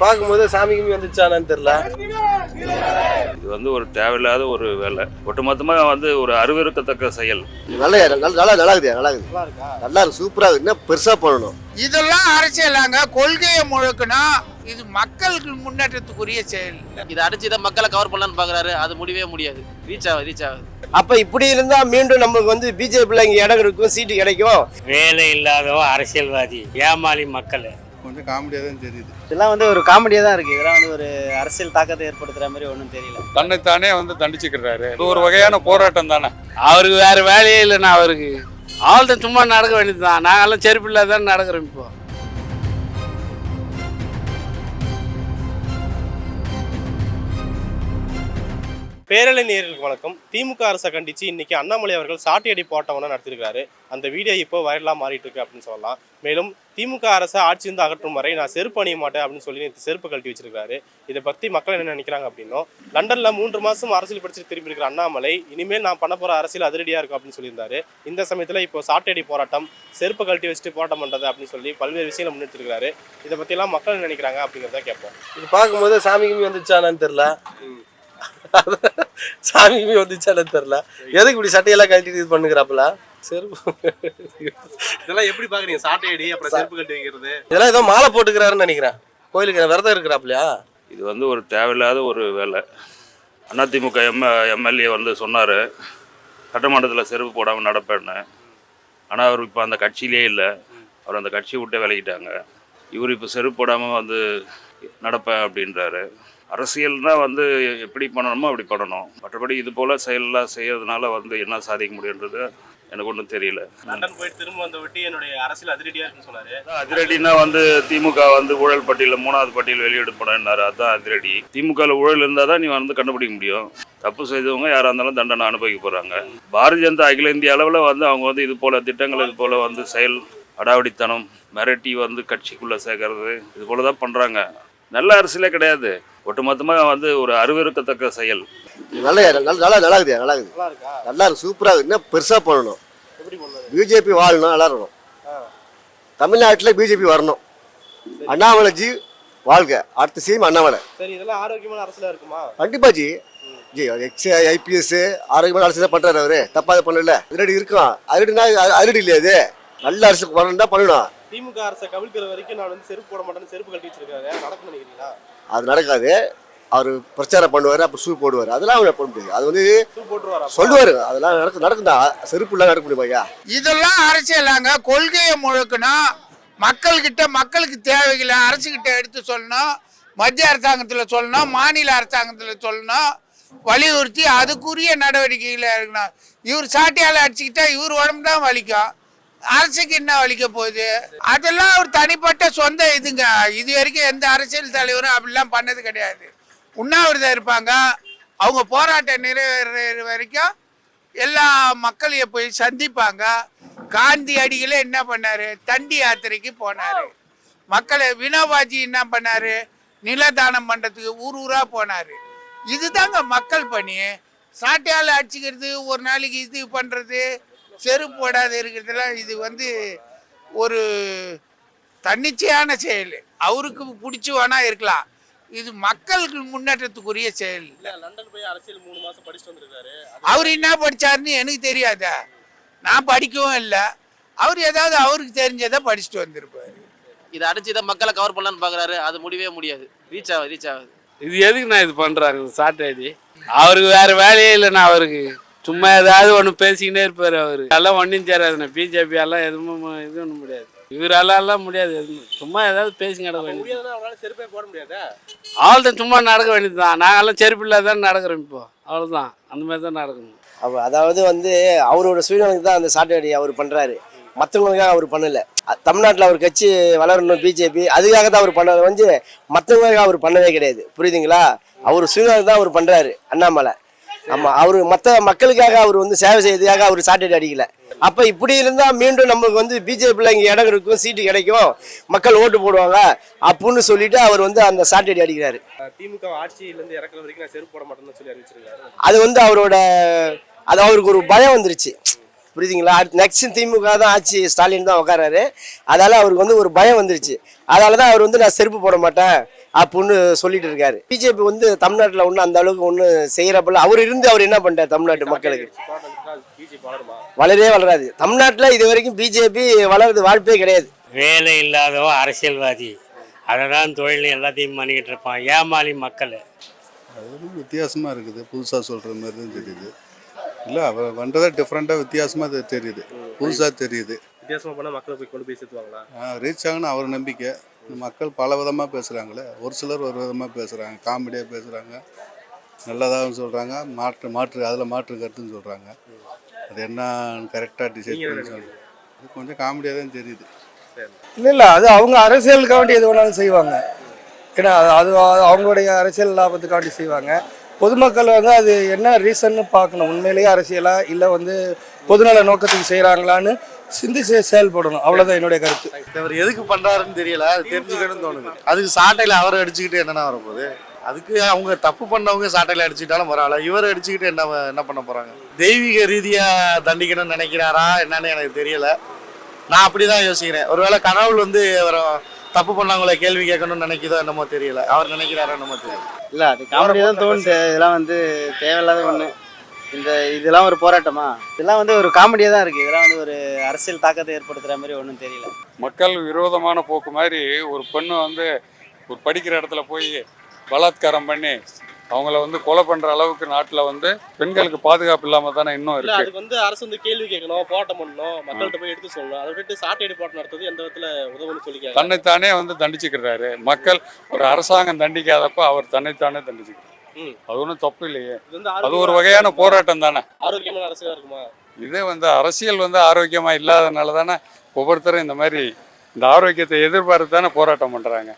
பார்க்கும்போது சாமி கிமி வந்துச்சானு தெரியல. இது வந்து ஒரு தேவையில்லாத ஒரு வேலை. ஒட்டுமொத்தமாக வந்து ஒரு அருவருக்கத்தக்க செயல். நல்ல நல்ல- நல்லா நல்லா இருக்குது நல்லா இருக்குது. நல்லா இருக்கா நல்லா இருக்கு சூப்பரா இருக்கு இன்னும் பெருசா பண்ணணும் இதெல்லாம் அரசியலாங்க. கொள்கையை முழுக்கணும் இது மக்களுக்கு முன்னேற்றத்துக்குரிய செயல். இதை அடிச்சு தான் மக்களை கவர் பண்ணலான்னு பாக்குறாரு அது முடியவே முடியாது. ரீச் ஆகுது ரீச் ஆகுது. அப்ப இப்படி இருந்தா மீண்டும் நமக்கு வந்து பிஜேபியில் இங்க இடம் இருக்கும் சீட்டு கிடைக்கும். வேலை இல்லாதவன் அரசியல்வாதி ஏமாளி மக்கள். கொஞ்சம் காமெடியாக தான் தெரியுது. இதெல்லாம் வந்து ஒரு காமெடியாக தான் இருக்குது இதெல்லாம் வந்து ஒரு அரசியல் தாக்கத்தை ஏற்படுத்துகிற மாதிரி ஒன்றும் தெரியல. தன்னைத்தானே வந்து தண்டிச்சுக்கிறாரு. இது ஒரு வகையான போராட்டம் தானே? அவருக்கு வேற வேலையே இல்லைண்ணா அவருக்கு. ஆள்தான் சும்மா நடக்க வேண்டியது தான் நாங்கெல்லாம் செருப்பு இல்லாத நடக்கிறோம் இப்போ. பேரலை நேயர்களுக்கு வணக்கம். திமுக அரசை கண்டிச்சு இன்னைக்கு அண்ணாமலை அவர்கள் சாட்டியடி போராட்டம் ஒன்று நடத்திருக்காரு அந்த வீடியோ இப்போ வைரலாக மாறிட்டு இருக்கு அப்படின்னு சொல்லலாம். மேலும் திமுக அரசை ஆட்சியிருந்து அகற்றும் வரை நான் செருப்பு அணிய மாட்டேன் அப்படின்னு சொல்லி நேத்து செருப்பு கழட்டி வச்சிருக்காரு. இதை பத்தி மக்கள் என்ன நினைக்கிறாங்க அப்படின்னும் லண்டன்ல மூன்று மாசம் அரசியல் படிச்சுட்டு திரும்பி இருக்கிற அண்ணாமலை இனிமேல் நான் பண்ண போற அரசியல் அதிரடியா இருக்கும் அப்படின்னு சொல்லியிருந்தாரு. இந்த சமயத்துல இப்போ சாட்டியடி போராட்டம் செருப்பு கழட்டி வச்சுட்டு போராட்டம் பண்றது அப்படின்னு சொல்லி பல்வேறு விஷயங்களை முன்னெடுத்திருக்காரு இதை பத்தி எல்லாம் மக்கள் என்ன நினைக்கிறாங்க அப்படிங்கிறத கேட்போம். இது பார்க்கும்போது சாமி கிமி வந்துச்சானு தெரியல. சாமி கிமி வந்துச்சானு தெரியல. எதுக்கு இப்படி சட்டையெல்லாம் கழட்டிட்டு இது பண்ணுகிறாப்புல? செருப்பு. இதெல்லாம் எப்படி பாக்குறீங்க? சாட்டையடி அப்புறம் செருப்பு கட்டி வைக்கிறது. இதெல்லாம் ஏதோ மாலை போட்டுக்கிறாருன்னு நினைக்கிறேன். கோயிலுக்கு விரதம் இருக்கிறாப்லையா இது வந்து ஒரு தேவையில்லாத ஒரு வேலை. அதிமுக எம் எம்எல்ஏ வந்து சொன்னார் சட்டமன்றத்தில் செருப்பு போடாமல் நடப்பேன்னு. ஆனால் அவர் இப்போ அந்த கட்சியிலே இல்லை. அவர் அந்த கட்சியை விட்டே விலகிட்டாங்க. இவர் இப்போ செருப்பு போடாமல் வந்து நடப்பேன் அப்படின்றாரு. அரசியல்னா வந்து எப்படி பண்ணணுமோ அப்படி பண்ணணும். மற்றபடி இது போல் செயலெல்லாம் செய்யறதுனால வந்து என்ன சாதிக்க முடியுன்றது எனக்கு ஒன்றும் தெரியல. லண்டன் போயிட்டு திரும்ப வந்த விட்டு என்னுடைய அரசியல் அதிரடியா இருக்குன்னு சொன்னாரு. அதிரடினா வந்து திமுக வந்து ஊழல் பட்டியலில் மூணாவது பட்டியல் வெளியிடப்படனாரு அதான் அதிரடி. திமுகவில் ஊழல் இருந்தால் தான் நீ வந்து கண்டுபிடிக்க முடியும். தப்பு செய்தவங்க யாராக இருந்தாலும் தண்டனை அனுபவிக்க போகிறாங்க பாரதிய ஜனதா அகில இந்திய அளவில் வந்து அவங்க வந்து இது போல் திட்டங்கள் இது போல் வந்து செயல் அடாவடித்தனம் மிரட்டி வந்து கட்சிக்குள்ளே சேர்க்கறது இது போல தான் பண்ணுறாங்க நல்ல அரசியலே கிடையாது. ஒட்டுமொத்தமாக வந்து ஒரு அருவருக்கத்தக்க செயல். நல்ல நல்ல நல்லா இருக்குது நல்லா இருக்குது நல்லா இருக்கா நல்லா இருக்கு சூப்பரா இருக்கு இன்னும் பெருசா பண்ணணும். பிஜேபி வாழணும் நல்லா இருக்கணும். தமிழ்நாட்டில் பிஜேபி வரணும். அண்ணாமலை ஜி வாழ்க. அடுத்த சிஎம் அண்ணாமலை. சரி இதெல்லாம் ஆரோக்கியமான அரசியலா இருக்குமா? கண்டிப்பா ஜி. ஜி எக்ஸ் ஐபிஎஸ் ஆரோக்கியமான அரசு தான் பண்றாரு அவரு. தப்பா இது பண்ணல. அதிரடி இருக்கும் அதிரடினா அதிரடி இல்லையா இது? நல்ல அரசு வரணும் தான் பண்ணணும். திமுக அரசை கவிழ்க்கிற வரைக்கும் நான் வந்து செருப்பு போட மாட்டேன்னு செருப்பு கழட்டி வச்சிருக்காரு. நடக்கும் நினைக்கிறீங்களா? அது நடக்காது. அவர் பிரச்சாரம் பண்ணுவார் அப்போ ஷூ போடுவார். அதெல்லாம் அவர் பண்ண முடியாது. அது வந்து சொல்லுவாரு. அதெல்லாம் நடக்கும் நடக்குதா செருப்புலாம் நடக்க முடியுமா ஐயா? இதெல்லாம் அரசியலாங்க. கொள்கையை முழுக்கணும். மக்கள்கிட்ட மக்களுக்கு தேவைகளை அரசுகிட்ட எடுத்து சொல்லணும். மத்திய அரசாங்கத்தில் சொல்லணும். மாநில அரசாங்கத்தில் சொல்லணும். வலியுறுத்தி அதுக்குரிய நடவடிக்கைகளை எடுக்கணும். இவர் சாட்டியால் அடிச்சுக்கிட்டா இவர் உடம்பு தான் வலிக்கும். அரசுக்கு என்ன வலிக்க போகுது? அதெல்லாம் ஒரு தனிப்பட்ட சொந்த இதுங்க. இது வரைக்கும் எந்த அரசியல் தலைவரும் அப்படிலாம் பண்ணது கிடையாது. உண்ணாவிரதம் இருப்பாங்க. அவங்க போராட்டம் நிறைவேற வரைக்கும் எல்லா மக்களையும் போய் சந்திப்பாங்க. காந்தி அடிகளே என்ன பண்ணாரு? தண்டி யாத்திரைக்கு போனாரு. மக்களை வினோபாஜி என்ன பண்ணாரு? நிலதானம் பண்றதுக்கு ஊர் ஊரா போனாரு. இதுதாங்க மக்கள் பணி. சாட்டையால் அடிச்சுக்கிறது ஒரு நாளைக்கு இது பண்றது செருப்பு போடாத இருக்கிறதுலாம் இது வந்து ஒரு தன்னிச்சையான செயல். அவருக்கு பிடிச்சி வேணா இருக்கலாம். இது மக்களுக்கு முன்னேற்றத்துக்குரிய செயல். இல்ல லண்டன் போய் அரசியல் மூணு மாசம் படிச்சுட்டு வந்திருக்காரு. அவர் என்ன படிச்சாருன்னு எனக்கு தெரியாதா? நான் படிக்கவும் இல்லை. அவர் ஏதாவது அவருக்கு தெரிஞ்சதை படிச்சுட்டு வந்திருப்பாரு. இதை அடிச்சு தான் மக்களை கவர் பண்ணலான்னு பாக்குறாரு. அது முடியவே முடியாது. ரீச் ஆகுது ரீச் ஆகுது. இது எதுக்கு நான் இது பண்றாங்க சாட்டை அவருக்கு வேற வேலையே இல்லைண்ணா அவருக்கு. சும்மா ஏதாவது ஒன்று பேசிக்கிட்டே இருப்பார் அவர். எல்லாம் ஒன்றும் சேராதுண்ணா பிஜேபி எல்லாம் எதுவும் இது பண்ண முடியாது. இவராலாம் எல்லாம் முடியாது எதுவும். சும்மா ஏதாவது பேசி கிடக்க வேண்டியது. செருப்பே போட முடியாதா? அவள் தான் சும்மா நடக்க வேண்டியது தான் நாங்கெல்லாம் செருப்பு இல்லாத தான் நடக்கிறோம் இப்போ. அவ்வளோதான் அந்த மாதிரி தான் நடக்கணும். அவ அதாவது வந்து அவரோட சுயநலனுக்கு தான் அந்த சாட்டர்டே அவர் பண்றாரு. மற்றவங்களுக்காக அவர் பண்ணல. தமிழ்நாட்டில் அவர் கட்சி வளரணும் பிஜேபி அதுக்காக தான் அவர் பண்ணது வந்து மற்றவங்களுக்காக அவர் பண்ணவே கிடையாது. புரியுதுங்களா? அவர் சுயநலம் தான் அவர் பண்றாரு. அண்ணாமலை. ஆமா அவர் மற்ற மக்களுக்காக அவர் வந்து சேவை செய்யறதுக்காக அவர் சாட்டர்டே அடிக்கல. அப்ப இப்படி இருந்தா மீண்டும் நமக்கு வந்து பிஜேபியில் இங்க இடம் இருக்கும் சீட்டு கிடைக்கும் மக்கள் ஓட்டு போடுவாங்க அப்படின்னு சொல்லிட்டு அவர் வந்து அந்த சாட்டர்டே அடிக்கிறாரு. திமுக ஆட்சியில இருந்து இறக்குற வரைக்கும் நான் செருப்பு போட மாட்டேன்னு சொல்லி அறிவிச்சிருக்காரு அது வந்து அவரோட அது அவருக்கு ஒரு பயம் வந்துருச்சு. புரியுதுங்களா? நெக்ஸ்ட் திமுக தான் ஆட்சி ஸ்டாலின் தான் உட்காராரு அதால அவருக்கு வந்து ஒரு பயம் வந்துருச்சு. அதால தான் அவர் வந்து நான் செருப்பு போட மாட்டேன் அப்படின்னு சொல்லிட்டு இருக்காரு. பிஜேபி வந்து தமிழ்நாட்டில் ஒன்றும் அந்த அளவுக்கு ஒன்றும் செய்யறப்பல அவர் இருந்து அவர் என்ன பண்ணிட்டார் தமிழ்நாட்டு மக்களுக்கு? வளரவே வளராது. தமிழ்நாட்டில் இது வரைக்கும் பிஜேபி வளர்றது வாய்ப்பே கிடையாது. வேலை இல்லாதவன் அரசியல்வாதி. அதை தான் தொழில் எல்லாத்தையும் பண்ணிக்கிட்டு இருப்பான். ஏமாளி மக்கள். வித்தியாசமாக இருக்குது. புதுசாக சொல்கிற மாதிரி தான் தெரியுது. இல்லை அவர் பண்ணுறதே டிஃப்ரெண்ட்டாக வித்தியாசமாக தெரியுது. புதுசாக தெரியுது. வித்தியாசமா பண்ணா மக்களை போய் கொண்டு போய் சேர்த்துவாங்களா? ரீச் ஆகணும் அவர் நம்பிக்கை. மக்கள் பல விதமாக பேசுகிறாங்களே ஒரு சிலர் ஒரு விதமாக பேசுகிறாங்க காமெடியாக பேசுகிறாங்க நல்லதாகவும் சொல்கிறாங்க மாற்று மாற்று அதில் மாற்று கருத்துன்னு சொல்கிறாங்க அது என்ன கரெக்டாக டிசைட் பண்ணி சொல்கிறாங்க கொஞ்சம் காமெடியாக தான் தெரியுது. இல்லை இல்லை அது அவங்க அரசியலுக்காண்டி எது வேணாலும் செய்வாங்க. ஏன்னா அது அது அவங்களுடைய அரசியல் லாபத்துக்காண்டி செய்வாங்க. பொதுமக்கள் வந்து அது என்ன ரீசன்னு பார்க்கணும். உண்மையிலேயே அரசியலா இல்லை வந்து பொதுநல நோக்கத்துக்கு செய்கிறாங்களான்னு சிந்திச்சு செயல்படணும். அவ்வளோதான் என்னுடைய கருத்து. இவர் எதுக்கு பண்ணுறாருன்னு தெரியல. அது தெரிஞ்சுக்கணும்னு தோணுது. அதுக்கு சாட்டையில் அவரை அடிச்சுக்கிட்டு என்னென்ன வரப்போகுது? அதுக்கு அவங்க தப்பு பண்ணவங்க சாட்டையில் அடிச்சுக்கிட்டாலும் பரவாயில்ல. இவர் அடிச்சுக்கிட்டு என்ன என்ன பண்ண போகிறாங்க தெய்வீக ரீதியாக தண்டிக்கணும்னு நினைக்கிறாரா? என்னன்னு எனக்கு தெரியல. நான் அப்படி தான் யோசிக்கிறேன். ஒருவேளை கடவுள் வந்து அவரை தப்பு பண்ணவங்கள கேள்வி கேட்கணும்னு நினைக்குதோ என்னமோ தெரியல. அவர் நினைக்கிறாரோ என்னமோ தெரியல. இல்லை அது காமெடி தான் தோணுது. இதெல்லாம் வந்து தேவையில்லாத ஒன்று இந்த இதெல்லாம் ஒரு போராட்டமா? இதெல்லாம் வந்து ஒரு காமெடியாக தான் இருக்குது இதெல்லாம் வந்து ஒரு அரசியல் தாக்கத்தை ஏற்படுத்துகிற மாதிரி ஒன்றும் தெரியல. மக்கள் விரோதமான போக்கு மாதிரி ஒரு பெண்ணு வந்து ஒரு படிக்கிற இடத்துல போய் பலாத்காரம் பண்ணி அவங்கள வந்து கொலை பண்ற அளவுக்கு நாட்டில் வந்து பெண்களுக்கு பாதுகாப்பு இல்லாம தானே இன்னும் இருக்கு. அதுக்கு வந்து அரசு வந்து கேள்வி கேட்கணும் போராட்டம் பண்ணணும் மக்கள்கிட்ட போய் எடுத்து சொல்லணும். அதை விட்டு சாட்டையடி போராட்டம் நடத்துறது எந்த விதத்துல உதவுன்னு சொல்லி தன்னைத்தானே வந்து தண்டிச்சுக்கிறாரு. மக்கள் ஒரு அரசாங்கம் தண்டிக்காதப்ப அவர் தன்னைத்தானே தண்டிச்சுக்கிறார். அது ஒன்றும் தப்பு இல்லையே. அது ஒரு வகையான போராட்டம் தானே. ஆரோக்கியமான அரசியலா இருக்குமா? இதே வந்து அரசியல் வந்து ஆரோக்கியமா இல்லாதனால தானே ஒவ்வொருத்தரும் இந்த மாதிரி இந்த ஆரோக்கியத்தை எதிர்பார்த்து தானே போராட்டம் பண்றாங்க.